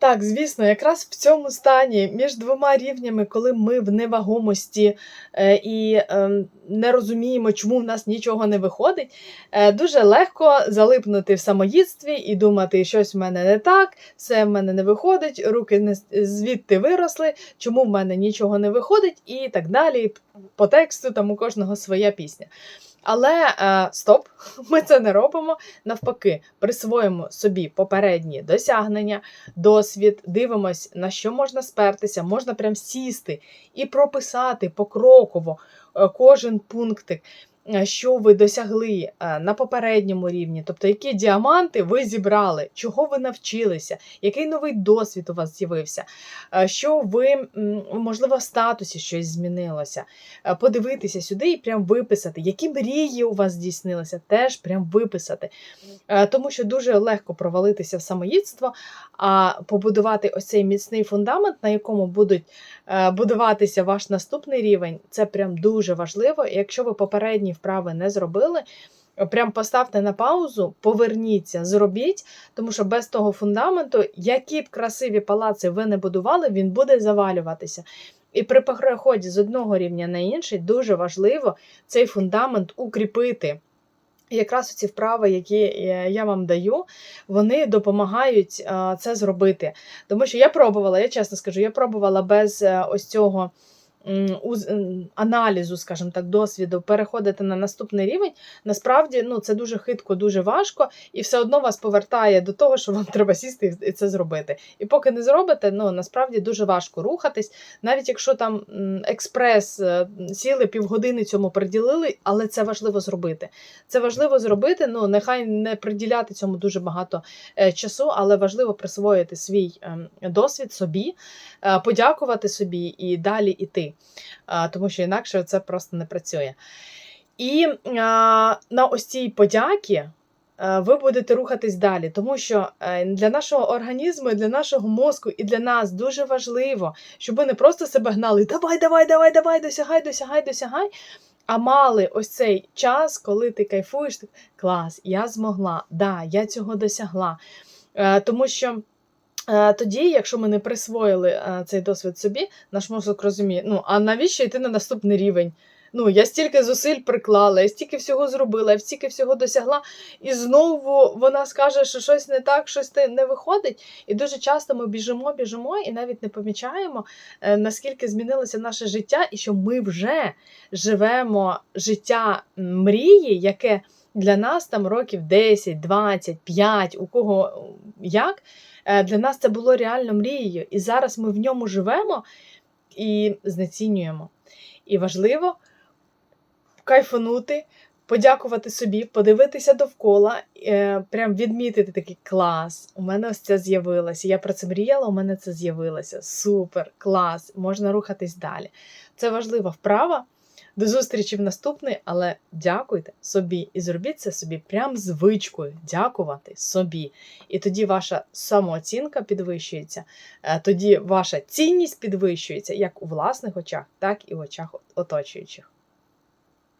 Так, звісно, якраз в цьому стані між двома рівнями, коли ми в невагомості е, і ем, не розуміємо, чому в нас нічого не виходить, е, дуже легко залипнути в самоїдстві і думати, щось в мене не так, все в мене не виходить, руки не звідти виросли, чому в мене нічого не виходить, і так далі. По тексту там у кожного своя пісня. Але е, стоп, ми це не робимо. Навпаки, присвоїмо собі попередні досягнення, досвід, дивимось, на що можна спертися, можна прям сісти і прописати покроково е, кожен пунктик, що ви досягли е, на попередньому рівні, тобто які діаманти ви зібрали, чого ви навчилися, який новий досвід у вас з'явився, е, що ви, можливо, в статусі щось змінилося. Е, Подивитися сюди і прям виписати, які мрії у вас здійснилися, теж прям виписати. Е, Тому що дуже легко провалитися в самоїдство, а побудувати ось цей міцний фундамент, на якому будуть е, будуватися ваш наступний рівень, це прям дуже важливо. Якщо ви попередні вправи не зробили, прям поставте на паузу, поверніться, зробіть, тому що без того фундаменту, які б красиві палаци ви не будували, він буде завалюватися. І при переході з одного рівня на інший дуже важливо цей фундамент укріпити. І якраз ці вправи, які е, я вам даю, вони допомагають е, це зробити. Тому що я пробувала, я чесно скажу, я пробувала без е, ось цього аналізу, скажімо так, досвіду переходити на наступний рівень. Насправді ну, це дуже хитко, дуже важко, і все одно вас повертає до того, що вам треба сісти і це зробити. І поки не зробите, ну насправді дуже важко рухатись, навіть якщо там експрес е, сіли півгодини цьому приділили, але це важливо зробити. Це важливо зробити. Ну нехай не приділяти цьому дуже багато е, часу, але важливо присвоїти свій ем, досвід собі, е, подякувати собі і далі іти, тому що інакше це просто не працює. І на ось цій подякі. е, Ви будете рухатись далі, тому що е, для нашого організму, для нашого мозку і для нас дуже важливо, щоб ви не просто себе гнали давай, давай, давай, давай, досягай, досягай, досягай. А мали ось цей час, коли ти кайфуєш, клас, я змогла, да, я цього досягла. Е, Тому що тоді, якщо ми не присвоїли е, цей досвід собі, наш мозок розуміє, ну а навіщо йти на наступний рівень? Ну, я стільки зусиль приклала, я стільки всього зробила, я стільки всього досягла, і знову вона скаже, що щось не так, щось не виходить. І дуже часто ми біжимо, біжимо і навіть не помічаємо, е, наскільки змінилося наше життя, і що ми вже живемо життя мрії, яке для нас там років 10, 20, 5, у кого як. Е, Для нас це було реально мрією. І зараз ми в ньому живемо і знецінюємо. І важливо кайфанути, подякувати собі, подивитися довкола, е, прям відмітити такий клас. У мене ось це з'явилося. Я про це мріяла, у мене це з'явилося. Супер, клас, можна рухатись далі. Це важлива вправа. До зустрічі в наступний, але дякуйте собі і зробіть це собі прям звичкою дякувати собі. І тоді ваша самооцінка підвищується, е, тоді ваша цінність підвищується як у власних очах, так і в очах оточуючих.